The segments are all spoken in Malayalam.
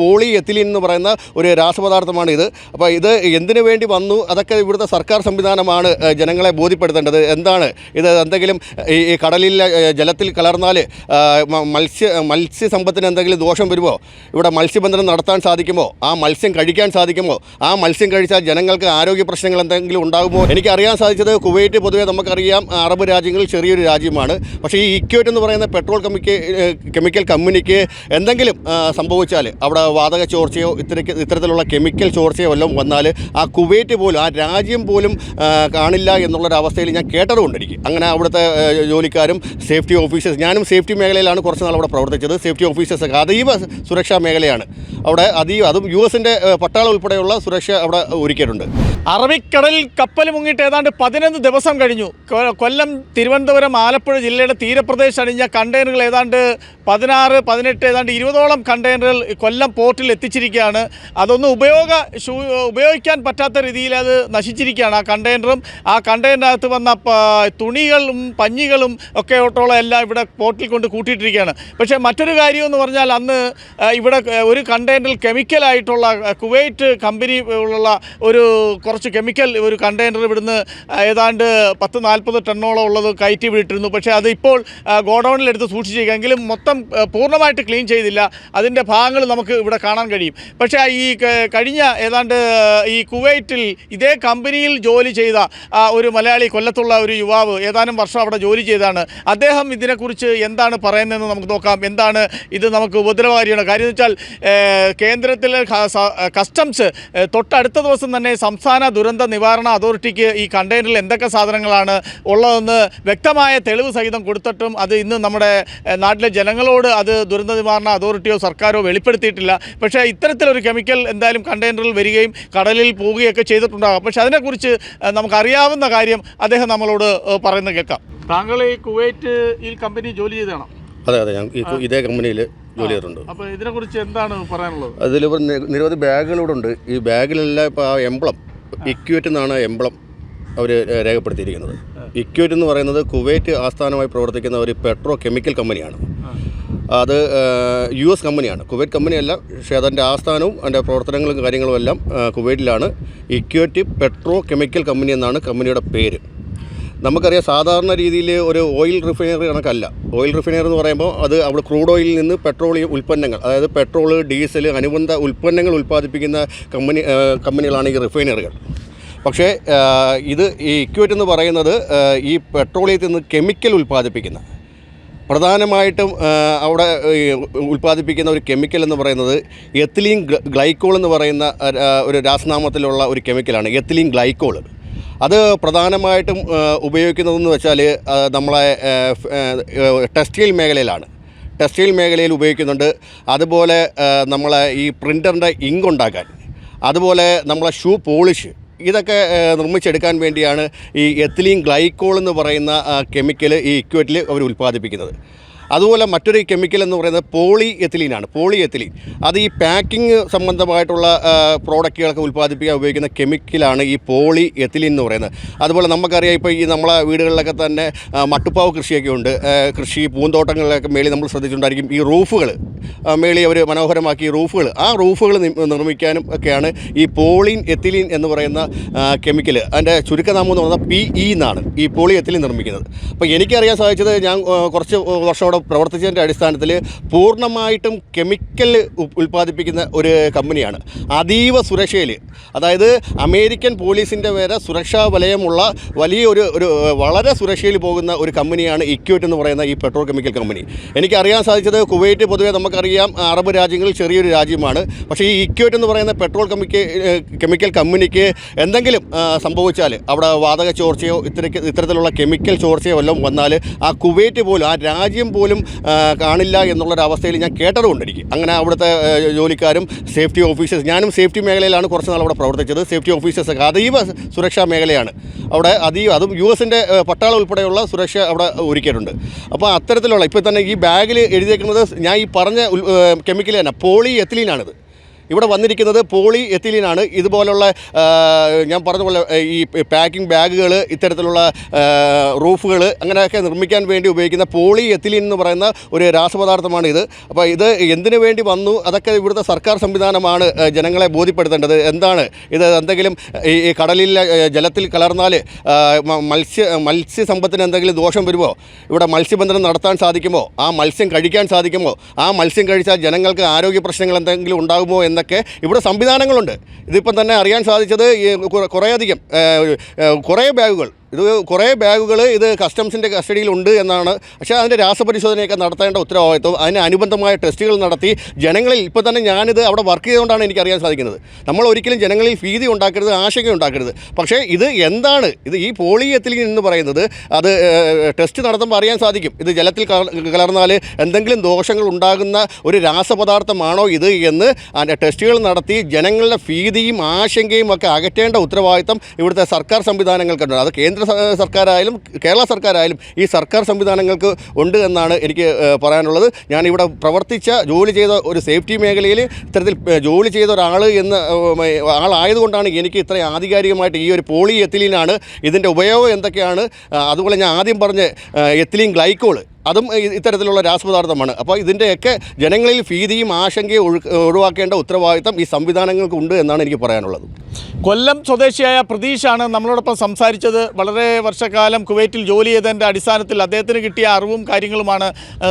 പോളി എത്തിലിൻ എന്ന് പറയുന്ന ഒരു രാസപദാർത്ഥമാണ് ഇത്. അപ്പോൾ ഇത് എന്തിനു വേണ്ടി വന്നു? അതൊക്കെ ഇവിടുത്തെ സർക്കാർ സംവിധാനമാണ് ജനങ്ങളെ ബോധ്യപ്പെടുത്തേണ്ടത്. എന്താണ്? ഇത് എന്തെങ്കിലും ഈ കടലിലെ ജലത്തിൽ കലർന്നാൽ മത്സ്യ മത്സ്യസമ്പത്തിന് എന്തെങ്കിലും ദോഷം വരുമോ? ഇവിടെ മത്സ്യബന്ധനം നടത്താൻ സാധിക്കുമോ? ആ മത്സ്യം കഴിക്കാൻ സാധിക്കുമോ? ആ മത്സ്യം കഴിച്ചാൽ ജനങ്ങൾക്ക് ആരോഗ്യ പ്രശ്നങ്ങൾ എന്തെങ്കിലും ഉണ്ടാകുമോ? എനിക്കറിയാൻ സാധിച്ചത് കുവൈറ്റ് പൊതുവേ നമുക്കറിയാം അറബ് രാജ്യങ്ങളിൽ ചെറിയൊരു രാജ്യമാണ്. പക്ഷേ ഈ ഇക്വേറ്റ് എന്ന് പറയുന്ന പെട്രോൾ കെമിക്കൽ കെമിക്കൽ കമ്പനിക്ക് എന്തെങ്കിലും സംഭവിച്ചാൽ അവിടെ വാതക ചോർച്ചയോ ഇത്തരക്ക് ഇത്തരത്തിലുള്ള കെമിക്കൽ ചോർച്ചയോ എല്ലാം വന്നാൽ ആ കുവൈറ്റ് പോലും ആ രാജ്യം പോലും കാണില്ല എന്നുള്ളൊരവസ്ഥയിൽ ഞാൻ കേട്ടതുകൊണ്ട് എനിക്ക് അങ്ങനെ അവിടുത്തെ ജോലിക്കാരും സേഫ്റ്റി ഓഫീസേഴ്സ് ഞാനും സേഫ്റ്റി മേഖലയിലാണ് കുറച്ച് നാൾ അവിടെ പ്രവർത്തിച്ചത്. സേഫ്റ്റി ഓഫീസേഴ്സൊക്കെ അതീവ സുരക്ഷാ മേഖലയാണ്. അവിടെ അതീവ അതും യു എസിന്റെ പട്ടാളം ഉൾപ്പെടെയുള്ള സുരക്ഷ അവിടെ ഒരുക്കിയിട്ടുണ്ട്. അറബിക്കടലിൽ കപ്പൽ മുങ്ങിയിട്ട് ഏതാണ്ട് പതിനൊന്ന് ദിവസം കഴിഞ്ഞു. കൊല്ലം തിരുവനന്തപുരം ആലപ്പുഴ ജില്ലയുടെ തീരപ്രദേശം അണിഞ്ഞ കണ്ടെയ്നറുകൾ ഏതാണ്ട് പതിനാറ് പതിനെട്ട് ഏതാണ്ട് ഇരുപതോളം കണ്ടെയ്നറുകൾ കൊല്ലം പോർട്ടിൽ എത്തിച്ചിരിക്കുകയാണ്. അതൊന്നും ഉപയോഗ ഉപയോഗിക്കാൻ പറ്റാത്ത രീതിയിൽ അത് നശിച്ചിരിക്കുകയാണ് ആ കണ്ടെയ്നറും. ആ കണ്ടെയ്നറിനകത്ത് വന്ന തുണികളും പഞ്ഞികളും ഒക്കെ ഒട്ടോളം എല്ലാം ഇവിടെ പോർട്ടിൽ കൊണ്ട് കൂട്ടിയിട്ടിരിക്കുകയാണ്. പക്ഷേ മറ്റൊരു കാര്യം എന്ന് പറഞ്ഞാൽ അന്ന് ഇവിടെ ഒരു കണ്ടെയ്നറിൽ കെമിക്കലായിട്ടുള്ള കുവൈറ്റ് കമ്പനി ഉള്ള ഒരു കുറച്ച് കെമിക്കൽ ഒരു കണ്ടെയ്നർ ഇവിടുന്ന് ഏതാണ്ട് പത്ത് നാൽപ്പത് ടണ്ണോളം ഉള്ളത് കയറ്റി വിട്ടിരുന്നു. പക്ഷേ അത് ഇപ്പോൾ സൂക്ഷിച്ചിരിക്കുക എങ്കിലും മൊത്തം പൂർണമായിട്ട് ക്ലീൻ ചെയ്തില്ല. അതിന്റെ ഭാഗങ്ങൾ നമുക്ക് ഇവിടെ കാണാൻ കഴിയും. പക്ഷേ ഈ കഴിഞ്ഞ ഏതാണ്ട് ഈ കുവൈറ്റിൽ ഇതേ കമ്പനിയിൽ ജോലി ചെയ്ത ഒരു മലയാളി കൊല്ലത്തുള്ള ഒരു യുവാവ് ഏതാനും വർഷം അവിടെ ജോലി ചെയ്താണ് അദ്ദേഹം ഇതിനെക്കുറിച്ച് എന്താണ് പറയുന്നതെന്ന് നമുക്ക് നോക്കാം. എന്താണ് ഇത് നമുക്ക് ഉപദ്രവകാരിയാണ്? കാര്യം എന്ന് വെച്ചാൽ കേന്ദ്രത്തിലെ കസ്റ്റംസ് തൊട്ടടുത്ത ദിവസം തന്നെ സംസ്ഥാന ദുരന്ത നിവാരണ അതോറിറ്റിക്ക് ഈ കണ്ടെയ്നറിൽ എന്തൊക്കെ സാധനങ്ങളാണ് ഉള്ളതെന്ന് വ്യക്തമായ തെളിവ് സഹിതം കൊടുത്തിട്ടും അത് ഇന്ന് നമ്മുടെ നാട്ടിലെ ജനങ്ങളോട് അത് ദുരന്ത നിവാരണ അതോറിറ്റിയോ സർക്കാരോ വെളിപ്പെടുത്തിയിട്ടില്ല. പക്ഷേ ഇത്തരത്തിലൊരു കെമിക്കൽ എന്തായാലും കണ്ടെയ്നറിൽ വരികയും കടലിൽ പോവുകയൊക്കെ ചെയ്തിട്ടുണ്ടാകാം. പക്ഷേ അതിനെക്കുറിച്ച് നമുക്കറിയാവുന്ന കാര്യം അദ്ദേഹം നമ്മളോട് പറയുന്ന പറയുന്നത് കേൾക്കാം. താങ്കൾ ഈ കുവൈറ്റ് ഈ കമ്പനി ജോലി ചെയ്തതാണോ? അതെ അതെ. ഞാൻ ഈ ഇതേ കമ്പനിയിൽ ജോലി ചെയ്തിട്ടുണ്ട്. അപ്പോൾ ഇതിനെക്കുറിച്ച് എന്താണ് പറയാനുള്ളത്? അതിലിപ്പോൾ നി- നിരവധി ബാഗുകൾ ഇവിടെ ഉണ്ട്. ഈ ബാഗിലെല്ലാം ഇപ്പോൾ ആ എംബ്ലം ഇക്വേറ്റ് എന്നാണ് എംബ്ലം അവർ രേഖപ്പെടുത്തിയിരിക്കുന്നത്. ഇക്വേറ്റ് എന്ന് പറയുന്നത് കുവൈറ്റ് ആസ്ഥാനമായി പ്രവർത്തിക്കുന്ന ഒരു പെട്രോ കെമിക്കൽ കമ്പനിയാണ് അത് യു എസ് കമ്പനിയാണ്. കുവൈറ്റ് കമ്പനിയല്ല പക്ഷേ അതിന്റെ ആസ്ഥാനവും അതിന്റെ പ്രവർത്തനങ്ങളും കാര്യങ്ങളും എല്ലാം കുവൈറ്റിലാണ്. ഇക്വേറ്റി പെട്രോ കെമിക്കൽ കമ്പനി എന്നാണ് കമ്പനിയുടെ പേര്. നമുക്കറിയാം സാധാരണ രീതിയിൽ ഒരു ഓയിൽ റിഫൈനറി കണക്കല്ല. ഓയിൽ റിഫൈനറി എന്ന് പറയുമ്പോൾ അത് അവിടെ ക്രൂഡ് ഓയിലിൽ നിന്ന് പെട്രോളിയം ഉൽപ്പന്നങ്ങൾ അതായത് പെട്രോൾ ഡീസൽ അനുബന്ധ ഉൽപ്പന്നങ്ങൾ ഉൽപ്പാദിപ്പിക്കുന്ന കമ്പനി കമ്പനികളാണ് ഈ റിഫൈനറികൾ പക്ഷേ ഇത് ഈ ഇക്വേറ്റ് എന്ന് പറയുന്നത് ഈ പെട്രോളിയത്തിൽ നിന്ന് കെമിക്കൽ ഉൽപ്പാദിപ്പിക്കുന്ന പ്രധാനമായിട്ടും അവിടെ ഉൽപ്പാദിപ്പിക്കുന്ന ഒരു കെമിക്കൽ എന്ന് പറയുന്നത് എത്തിലീൻ ഗ്ലൈക്കോൾ എന്ന് പറയുന്ന ഒരു രാസനാമത്തിലുള്ള ഒരു കെമിക്കലാണ് എത്തിലീൻ ഗ്ലൈക്കോൾ. അത് പ്രധാനമായിട്ടും ഉപയോഗിക്കുന്നതെന്ന് വെച്ചാൽ നമ്മളെ ടെക്സ്റ്റൈൽ മേഖലയിലാണ്. ടെക്സ്റ്റൈൽ മേഖലയിൽ ഉപയോഗിക്കുന്നുണ്ട്. അതുപോലെ നമ്മളെ ഈ പ്രിന്ററിന്റെ ഇങ്ക് ഉണ്ടാക്കാൻ അതുപോലെ നമ്മളെ ഷൂ പോളിഷ് ഇതൊക്കെ നിർമ്മിച്ചെടുക്കാൻ വേണ്ടിയാണ് ഈ എത്തിലീൻ ഗ്ലൈക്കോൾ എന്ന് പറയുന്ന കെമിക്കൽ ഈ ഇക്വേറ്റിൽ അവർ ഉൽപ്പാദിപ്പിക്കുന്നത്. അതുപോലെ മറ്റൊരു കെമിക്കൽ എന്ന് പറയുന്നത് പോളി എത്തിലീനാണ് പോളി എത്തിലീൻ അത് ഈ പാക്കിംഗ് സംബന്ധമായിട്ടുള്ള പ്രോഡക്റ്റുകളൊക്കെ ഉൽപ്പാദിപ്പിക്കാൻ ഉപയോഗിക്കുന്ന കെമിക്കലാണ് ഈ പോളി എത്തിലീൻ എന്ന് പറയുന്നത്. അതുപോലെ നമുക്കറിയാം ഇപ്പോൾ ഈ നമ്മളെ വീടുകളിലൊക്കെ തന്നെ മട്ടുപ്പാവ് കൃഷിയൊക്കെ ഉണ്ട്. കൃഷി പൂന്തോട്ടങ്ങളിലൊക്കെ മേളിൽ നമ്മൾ ശ്രദ്ധിച്ചിട്ടുണ്ടായിരിക്കും ഈ റൂഫുകൾ. മേളി അവർ മനോഹരമാക്കി റൂഫുകൾ. ആ റൂഫുകൾ നിർമ്മിക്കാനും ഒക്കെയാണ് ഈ പോളിൻ എത്തിലീൻ എന്ന് പറയുന്ന കെമിക്കൽ അതിന്റെ ചുരുക്കനാമം എന്ന് പറഞ്ഞാൽ പി ഇ എന്നാണ് ഈ പോളി എത്തിലീൻ നിർമ്മിക്കുന്നത്. അപ്പോൾ എനിക്കറിയാൻ സാധിച്ചത് ഞാൻ കുറച്ച് വർഷം അവിടെ പ്രവർത്തിച്ചതിന്റെ അടിസ്ഥാനത്തിൽ പൂർണമായിട്ടും കെമിക്കൽ ഉൽപ്പാദിപ്പിക്കുന്ന ഒരു കമ്പനിയാണ്. അതീവ സുരക്ഷയിൽ അതായത് അമേരിക്കൻ പോലീസിന്റെ വരെ സുരക്ഷാ വലയമുള്ള വലിയൊരു ഒരു വളരെ സുരക്ഷയിൽ പോകുന്ന ഒരു കമ്പനിയാണ് ഇക്യൂറ്റ് എന്ന് പറയുന്ന ഈ പെട്രോൾ കെമിക്കൽ കമ്പനി. എനിക്കറിയാൻ സാധിച്ചത് കുവൈറ്റ് പൊതുവെ നമുക്കറിയാം അറബ് രാജ്യങ്ങളിൽ ചെറിയൊരു രാജ്യമാണ്. പക്ഷേ ഈ ഇക്യൂറ്റ് എന്ന് പറയുന്ന പെട്രോൾ കെമിക്കൽ കെമിക്കൽ കമ്പനിക്ക് എന്തെങ്കിലും സംഭവിച്ചാൽ അവിടെ വാതക ചോർച്ചയോ ഇത്തരക്ക് ഇത്തരത്തിലുള്ള കെമിക്കൽ ചോർച്ചയോ വല്ലതും വന്നാൽ ആ കുവൈറ്റ് പോലും ആ രാജ്യം പോലും കാണില്ല എന്നുള്ളൊരവസ്ഥയിൽ ഞാൻ കേട്ടതുകൊണ്ടിരിക്കും അങ്ങനെ അവിടുത്തെ ജോലിക്കാരും സേഫ്റ്റി ഓഫീസേഴ്സ് ഞാനും സേഫ്റ്റി മേഖലയിലാണ് കുറച്ച് നാൾ അവിടെ പ്രവർത്തിച്ചത്. സേഫ്റ്റി ഓഫീസേഴ്സൊക്കെ അതീവ സുരക്ഷാ മേഖലയാണ്. അവിടെ അതീവ അതും യു എസിന്റെ പട്ടാളം ഉൾപ്പെടെയുള്ള സുരക്ഷ അവിടെ ഒരുക്കിയിട്ടുണ്ട്. അപ്പോൾ അത്തരത്തിലുള്ള ഇപ്പോൾ തന്നെ ഈ ബാഗിൽ എഴുതിയേക്കുന്നത് ഞാൻ ഈ പറഞ്ഞ കെമിക്കൽ തന്നെ പോളി എത്തിലീനാണിത് ഇവിടെ വന്നിരിക്കുന്നത് പോളി എത്തിലീനാണ്. ഇതുപോലുള്ള ഞാൻ പറഞ്ഞ പോലെ ഈ പാക്കിംഗ് ബാഗുകൾ ഇത്തരത്തിലുള്ള റൂഫുകൾ അങ്ങനെയൊക്കെ നിർമ്മിക്കാൻ വേണ്ടി ഉപയോഗിക്കുന്ന പോളി എത്തിലീൻ എന്ന് പറയുന്ന ഒരു രാസപദാർത്ഥമാണ് ഇത്. അപ്പോൾ ഇത് എന്തിനു വേണ്ടി വന്നു? അതൊക്കെ ഇവിടുത്തെ സർക്കാർ സംവിധാനമാണ് ജനങ്ങളെ ബോധ്യപ്പെടുത്തേണ്ടത്. എന്താണ്? ഇത് എന്തെങ്കിലും ഈ കടലിലെ ജലത്തിൽ കലർന്നാൽ മത്സ്യ മത്സ്യസമ്പത്തിന് എന്തെങ്കിലും ദോഷം വരുമോ? ഇവിടെ മത്സ്യബന്ധനം നടത്താൻ സാധിക്കുമോ? ആ മത്സ്യം കഴിക്കാൻ സാധിക്കുമോ? ആ മത്സ്യം കഴിച്ചാൽ ജനങ്ങൾക്ക് ആരോഗ്യ പ്രശ്നങ്ങൾ എന്തെങ്കിലും ഉണ്ടാകുമോ എന്നൊക്കെ ഇവിടെ സംവിധാനങ്ങളുണ്ട്. ഇതിപ്പം തന്നെ അറിയാൻ സാധിച്ചത് കുറേയധികം കുറേ ബാഗുകൾ. ഇത് കുറേ ബാഗുകൾ ഇത് കസ്റ്റംസിന്റെ കസ്റ്റഡിയിലുണ്ട് എന്നാണ്. പക്ഷേ അതിന്റെ രാസപരിശോധനയൊക്കെ നടത്തേണ്ട ഉത്തരവാദിത്വം അതിന് അനുബന്ധമായ ടെസ്റ്റുകൾ നടത്തി ജനങ്ങളിൽ ഇപ്പോൾ തന്നെ ഞാനിത് അവിടെ വർക്ക് ചെയ്തുകൊണ്ടാണ് എനിക്ക് അറിയാൻ സാധിക്കുന്നത്. നമ്മൾ ഒരിക്കലും ജനങ്ങളിൽ ഭീതി ഉണ്ടാക്കരുത് ആശങ്ക ഉണ്ടാക്കരുത്. പക്ഷേ ഇത് എന്താണ്? ഇത് ഈ പോളിയത്തിൽ എന്ന് പറയുന്നത് അത് ടെസ്റ്റ് നടത്തുമ്പോൾ അറിയാൻ സാധിക്കും. ഇത് ജലത്തിൽ കലർന്നാൽ എന്തെങ്കിലും ദോഷങ്ങൾ ഉണ്ടാകുന്ന ഒരു രാസപദാർത്ഥമാണോ ഇത് എന്ന് ടെസ്റ്റുകൾ നടത്തി ജനങ്ങളുടെ ഭീതിയും ആശങ്കയും ഒക്കെ അകറ്റേണ്ട ഉത്തരവാദിത്വം ഇവിടുത്തെ സർക്കാർ സംവിധാനങ്ങൾക്കുണ്ട്. അത് കേന്ദ്ര സ- സർക്കാരായാലും കേരള സർക്കാരായാലും ഈ സർക്കാർ സംവിധാനങ്ങൾക്ക് ഉണ്ട് എന്നാണ് എനിക്ക് പറയാനുള്ളത് പറയാനുള്ളത്. ഞാനിവിടെ പ്രവർത്തിച്ച ജോലി ചെയ്ത ഒരു സേഫ്റ്റി മേഖലയിൽ ഇത്തരത്തിൽ ജോലി ചെയ്ത ഒരാൾ എന്ന് ആളായതുകൊണ്ടാണ് എനിക്ക് ഇത്രയും ആധികാരികമായിട്ട് ഈ ഒരു പോളി എത്തിലീനാണ് ഇതിന്റെ ഉപയോഗം എന്തൊക്കെയാണ്. അതുപോലെ ഞാൻ ആദ്യം പറഞ്ഞ എത്തിലീൻ ഗ്ലൈക്കോൾ അതും ഇത്തരത്തിലുള്ള രാസപദാർത്ഥമാണ്. അപ്പോൾ ഇതിന്റെയൊക്കെ ജനങ്ങളിൽ ഭീതിയും ആശങ്കയും ഒഴു ഒഴിവാക്കേണ്ട ഉത്തരവാദിത്തം ഈ സംവിധാനങ്ങൾക്കുണ്ട് എന്നാണ് എനിക്ക് പറയാനുള്ളത്. കൊല്ലം സ്വദേശിയായ പ്രതീഷാണ് നമ്മളോടൊപ്പം സംസാരിച്ചത്. വളരെ വർഷക്കാലം കുവൈറ്റിൽ ജോലി ചെയ്തതിന്റെ അടിസ്ഥാനത്തിൽ അദ്ദേഹത്തിന് കിട്ടിയ അറിവും കാര്യങ്ങളുമാണ്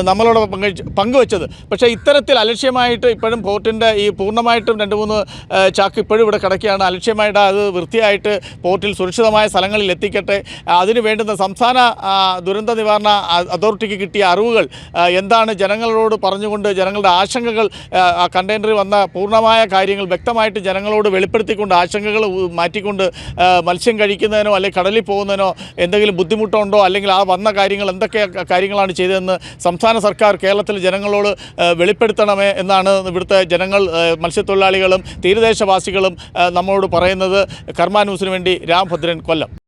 നമ്മളോടൊപ്പം പങ്കുവെച്ച് പങ്കുവെച്ചത്. പക്ഷേ ഇത്തരത്തിൽ അലക്ഷ്യമായിട്ട് ഇപ്പോഴും പോർട്ടിന്റെ ഈ പൂർണമായിട്ടും രണ്ട് മൂന്ന് ചാക്ക് ഇപ്പോഴും ഇവിടെ കിടക്കുകയാണ്. അലക്ഷ്യമായിട്ട് അത് വൃത്തിയായിട്ട് പോർട്ടിൽ സുരക്ഷിതമായ സ്ഥലങ്ങളിൽ എത്തിക്കട്ടെ. അതിന് വേണ്ടുന്ന സംസ്ഥാന ദുരന്ത നിവാരണ അതോറിറ്റിക്ക് കിട്ടിയ അറിവുകൾ എന്താണ് ജനങ്ങളോട് പറഞ്ഞുകൊണ്ട് ജനങ്ങളുടെ ആശങ്കകൾ കണ്ടെയ്നറിൽ വന്ന പൂർണമായ കാര്യങ്ങൾ വ്യക്തമായിട്ട് ജനങ്ങളോട് വെളിപ്പെടുത്തിക്കൊണ്ട് ആശങ്കകൾ മാറ്റിക്കൊണ്ട് മത്സ്യം കഴിക്കുന്നതിനോ അല്ലെങ്കിൽ കടലിൽ പോകുന്നതിനോ എന്തെങ്കിലും ബുദ്ധിമുട്ടുണ്ടോ അല്ലെങ്കിൽ ആ വന്ന കാര്യങ്ങൾ എന്തൊക്കെ കാര്യങ്ങളാണ് ചെയ്തതെന്ന് സംസ്ഥാന സർക്കാർ കേരളത്തിലെ ജനങ്ങളോട് വെളിപ്പെടുത്തണമേ എന്നാണ് ഇവിടുത്തെ ജനങ്ങൾ മത്സ്യത്തൊഴിലാളികളും തീരദേശവാസികളും നമ്മോട് പറയുന്നത്. ന്യൂസിന് വേണ്ടി രാംഭദ്രൻ കൊല്ലം.